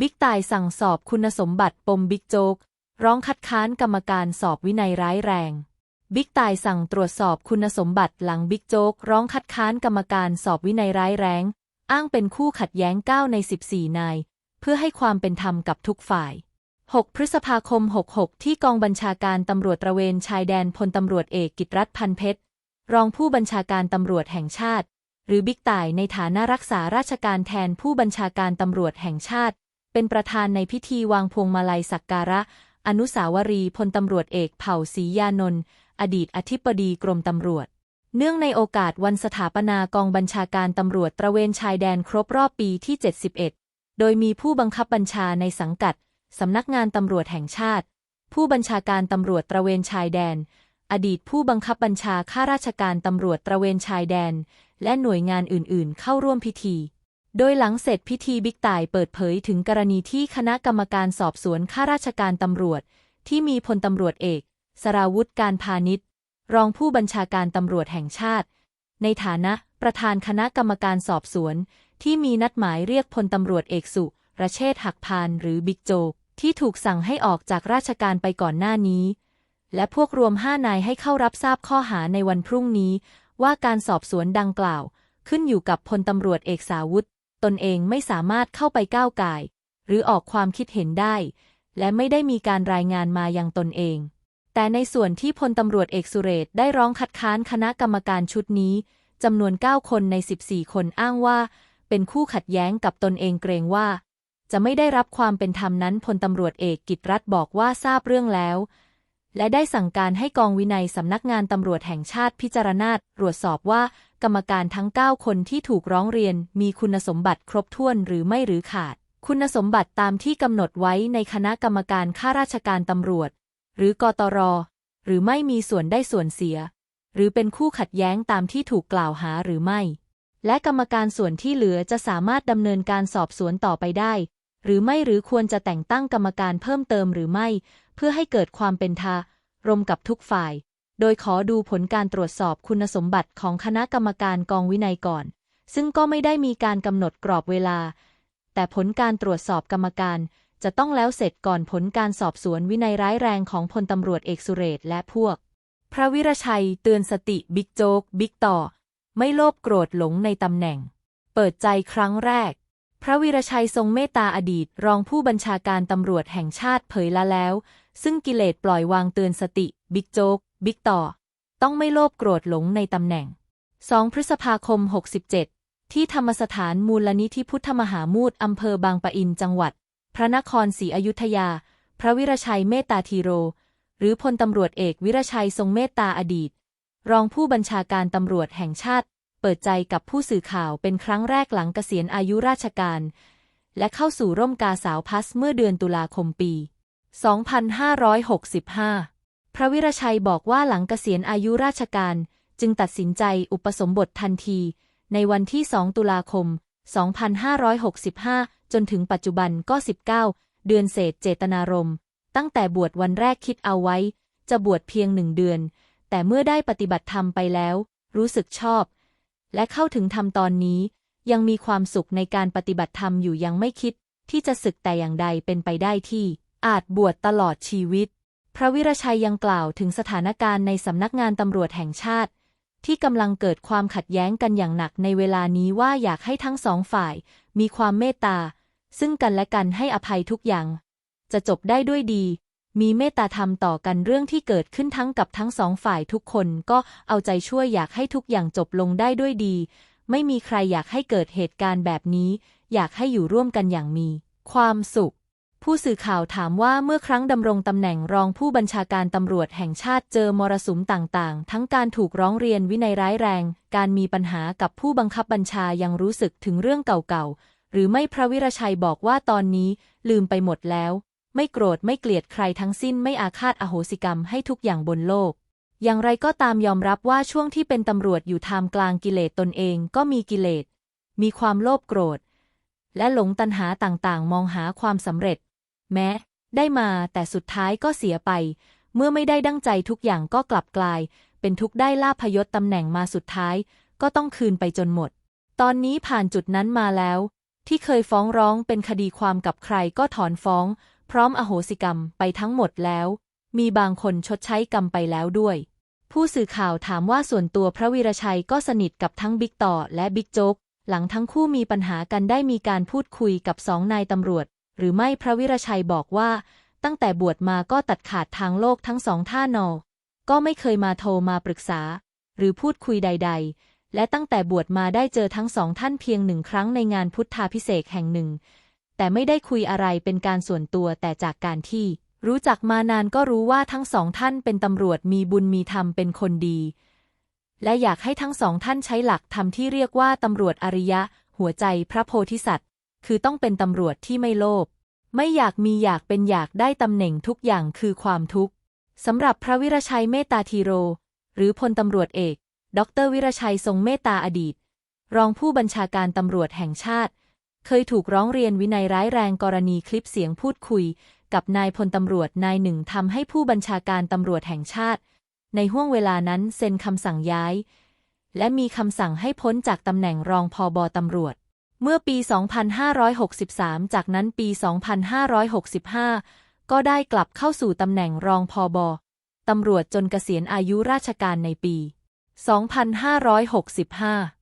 บิ๊กต่ายสั่งสอบคุณสมบัติปมบิ๊กโจ๊ก ร้องคัดค้านกรรมการสอบวินัยร้ายแรง บิ๊กต่ายสั่งตรวจสอบคุณสมบัติหลังบิ๊กโจ๊ก ร้องคัดค้านกรรมการสอบวินัยร้ายแรง อ้างเป็นคู่ขัดแย้ง 9 ใน 14 นาย เพื่อให้ความเป็นธรรมกับทุกฝ่าย 6 พฤษภาคม 66 ที่กองบัญชาการตำรวจตระเวนชายแดนพลตำรวจเอกกิตรัฐพันเพชร รองผู้บัญชาการตำรวจแห่งชาติ หรือบิ๊กต่ายในฐานะรักษาราชการแทนผู้บัญชาการตำรวจแห่งชาติ เป็นประธานในพิธีวางพวงมาลัยสักการะ อนุสาวรีย์พลตำรวจเอกเผ่าศรียานนท์อดีตอธิบดีกรมตำรวจ เนื่องในโอกาสวันสถาปนากองบัญชาการตำรวจตระเวนชายแดนครบรอบปีที่ 71 โดยมีผู้บังคับบัญชาในสังกัด สำนักงานตำรวจแห่งชาติ ผู้บัญชาการตำรวจตระเวนชายแดน อดีตผู้บังคับบัญชาข้าราชการตำรวจตระเวนชายแดน และหน่วยงานอื่น ๆ เข้าร่วมพิธี โดยหลังเสร็จพิธีบิ๊กต่ายเปิดเผยถึงกรณีที่คณะกรรมการสอบสวนข้าราชการตำรวจ ที่มีพลตำรวจเอก สราวุธการพาณิชย์ รองผู้บัญชาการตำรวจแห่งชาติ ในฐานะประธานคณะกรรมการสอบสวน ที่มีนัดหมายเรียกพลตำรวจเอกสุรเชษฐหักพานหรือบิ๊กโจกที่ถูกสั่งให้ออกจากราชการไปก่อนหน้านี้ และพวกรวมห้านายให้เข้ารับทราบข้อหาในวันพรุ่งนี้ ว่าการสอบสวนดังกล่าว ขึ้นอยู่กับพลตำรวจเอกสาวุธ ตนเองไม่สามารถเข้าไปก้าวไก่าย หรือออกความคิดเห็นได้ และไม่ได้มีการรายงานมายังตนเอง แต่ในส่วนที่พลตำรวจเอกสุเรศได้ร้องคัดค้านคณะกรรมการชุดนี้จำนวน 9 คนใน 14 คนอ้างว่า เป็นคู่ขัดแย้งกับตนเองเกรงว่า จะไม่ได้รับความเป็นธรรมนั้นพลตำรวจเอกกิตรัฐบอกว่าทราบเรื่องแล้ว และได้สั่งการให้กองวินัยสำนักงานตำรวจแห่งชาติพิจารณาตรวจสอบว่า กรรมการทั้ง 9 คนที่ถูกร้องเรียน มีคุณสมบัติครบถ้วนหรือไม่หรือขาด คุณสมบัติตามที่กำหนดไว้ในคณะกรรมการข้าราชการตำรวจ หรือกตร หรือไม่มีส่วนได้ส่วนเสีย หรือเป็นคู่ขัดแย้งตามที่ถูกกล่าวหาหรือไม่ และกรรมการส่วนที่เหลือจะสามารถดำเนินการสอบสวนต่อไปได้ หรือไม่หรือควรจะแต่งตั้งกรรมการเพิ่มเติมหรือไม่ เพื่อให้เกิดความเป็นธารมกับทุกฝ่าย โดยขอดูผลการตรวจสอบคุณสมบัติของคณะกรรมการกองวินัยก่อน ซึ่งก็ไม่ได้มีการกำหนดกรอบเวลา แต่ผลการตรวจสอบกรรมการจะต้องแล้วเสร็จก่อนผลการสอบสวนวินัยร้ายแรงของพลตำรวจเอกสุเรศและพวก พระวิรชัยเตือนสติบิ๊กโจ๊กบิ๊กต่อ ไม่โลภโกรธหลงในตำแหน่ง เปิดใจครั้งแรก พระวิรชัยทรงเมตตาอดีต รองผู้บัญชาการตำรวจแห่งชาติเผยละแล้ว ซึ่งกิเลสปล่อยวางเตือนสติ บิ๊กโจ๊ก บิ๊กต่อ ต้องไม่โลภโกรธหลงในตำแหน่ง 2 พฤษภาคม 67 ที่ธรรมสถานมูลนิธิพุทธมหามูตอำเภอบางปะอินจังหวัด พระนครศรีอยุธยา พระวิรชัยเมตตาทีโร หรือพลตำรวจเอกวิรชัยทรงเมตตาอดีต รองผู้บัญชาการตำรวจแห่งชาติ เปิดใจกับผู้สื่อข่าวเป็นครั้งแรกหลังเกษียณอายุราชการ และเข้าสู่ร่มกาสาวพัสเมื่อเดือนตุลาคมปี 2565 พระวิรชัยบอกว่าหลังเกษียณอายุราชการ จึงตัดสินใจอุปสมบททันที ในวันที่ 2 ตุลาคม 2565 จนถึงปัจจุบันก็ 19 เดือนเศษเจตนารมณ์ ตั้งแต่บวชวันแรกคิดเอาไว้ จะบวชเพียงหนึ่งเดือน แต่เมื่อได้ปฏิบัติธรรมไปแล้ว รู้สึกชอบ และเข้าถึงธรรมตอนนี้ ยังมีความสุขในการปฏิบัติธรรมอยู่ยังไม่คิด ที่จะศึกแต่อย่างใดเป็นไปได้ที่ อาจบวชตลอดชีวิต พระวิรชัยยังกล่าวถึงสถานการณ์ในสำนักงานตำรวจแห่งชาติ ที่กำลังเกิดความขัดแย้งกันอย่างหนักในเวลานี้ว่าอยากให้ทั้งสองฝ่าย มีความเมตตา ซึ่งกันและกันให้อภัยทุกอย่าง จะจบได้ด้วยดี มีเมตตาธรรมต่อกันเรื่องที่เกิดขึ้นทั้งกับทั้งสองฝ่ายทุกคนก็เอาใจช่วยอยากให้ทุกอย่างจบลงได้ด้วยดี ไม่มีใครอยากให้เกิดเหตุการณ์แบบนี้ อยากให้อยู่ร่วมกันอย่างมี ความสุข ผู้สื่อข่าวถามว่าเมื่อครั้งดำรงตำแหน่งรองผู้บัญชาการตำรวจแห่งชาติเจอมรสุมต่างๆ ทั้งการถูกร้องเรียนวินัยร้ายแรง การมีปัญหากับผู้บังคับบัญชายังรู้สึกถึงเรื่องเก่าๆ หรือไม่พระวิรชัยบอกว่าตอนนี้ลืมไปหมดแล้ว ไม่โกรธไม่เกลียดใครทั้งสิ้นไม่อาฆาตอโหสิกรรมให้ทุกอย่างบนโลก อย่างไรก็ตามยอมรับว่าช่วงที่เป็นตำรวจอยู่ทามกลางกิเลสตนเองก็มีกิเลส มีความโลภโกรธ และหลงตัณหาต่างๆ มองหาความสำเร็จ แม้ ได้มาแต่สุดท้ายก็เสียไป เมื่อไม่ได้ดั้งใจทุกอย่างก็กลับกลาย เป็นทุกได้ลาภยศตำแหน่งมาสุดท้าย ก็ต้องคืนไปจนหมด ตอนนี้ผ่านจุดนั้นมาแล้ว ที่เคยฟ้องร้องเป็นคดีความกับใครก็ถอนฟ้อง พร้อมอโหสิกรรมไปทั้งหมดแล้ว มีบางคนชดใช้กรรมไปแล้วด้วยผู้สื่อข่าวถามว่าส่วนตัวพระวีรชัยก็สนิทกับทั้งบิ๊กต่อและบิ๊กโจ๊ก หลังทั้งคู่มีปัญหากันได้มีการพูดคุยกับสองนายตำรวจ หรือไม่พระวิรชัยบอกว่า ตั้งแต่บวชมาก็ตัดขาดทางโลกทั้งสองท่านอก็ไม่เคยมาโทรมาปรึกษา หรือพูดคุยใด ๆ และตั้งแต่บวชมาได้เจอทั้งสองท่านเพียงหนึ่งครั้งในงานพุทธาพิเศษแห่งหนึ่ง แต่ไม่ได้คุยอะไรเป็นการส่วนตัวแต่จากการที่ รู้จักมานานก็รู้ว่าทั้งสองท่านเป็นตำรวจมีบุญมีธรรมเป็นคนดี และอยากให้ทั้งสองท่านใช้หลักธรรมที่เรียกว่าตำรวจอริยะ หัวใจพระโพธิสัตว์ คือต้องเป็นตำรวจที่ไม่โลภไม่อยากมีอยากเป็นอยากได้ตำแหน่งทุกอย่างคือความทุกข์สำหรับพระวิรชัยเมตตาทีโร หรือพลตำรวจเอก ดรวิรชัยทรงเมตตาอดีต รองผู้บัญชาการตำรวจแห่งชาติ เคยถูกร้องเรียนวินัยร้ายแรงกรณีคลิปเสียงพูดคุย กับนายพลตำรวจนายหนึ่งทำให้ผู้บัญชาการตำรวจแห่งชาติ ในห่วงเวลานั้นเซ็นคำสั่งย้าย และมีคำสั่งให้พ้นจากตำแหน่งรองพอบอตำรวจ เมื่อปี 2563 จากนั้นปี 2565 ก็ได้กลับเข้าสู่ตำแหน่งรองพอบอตำรวจจนเกษียณอายุราชการในปี 2565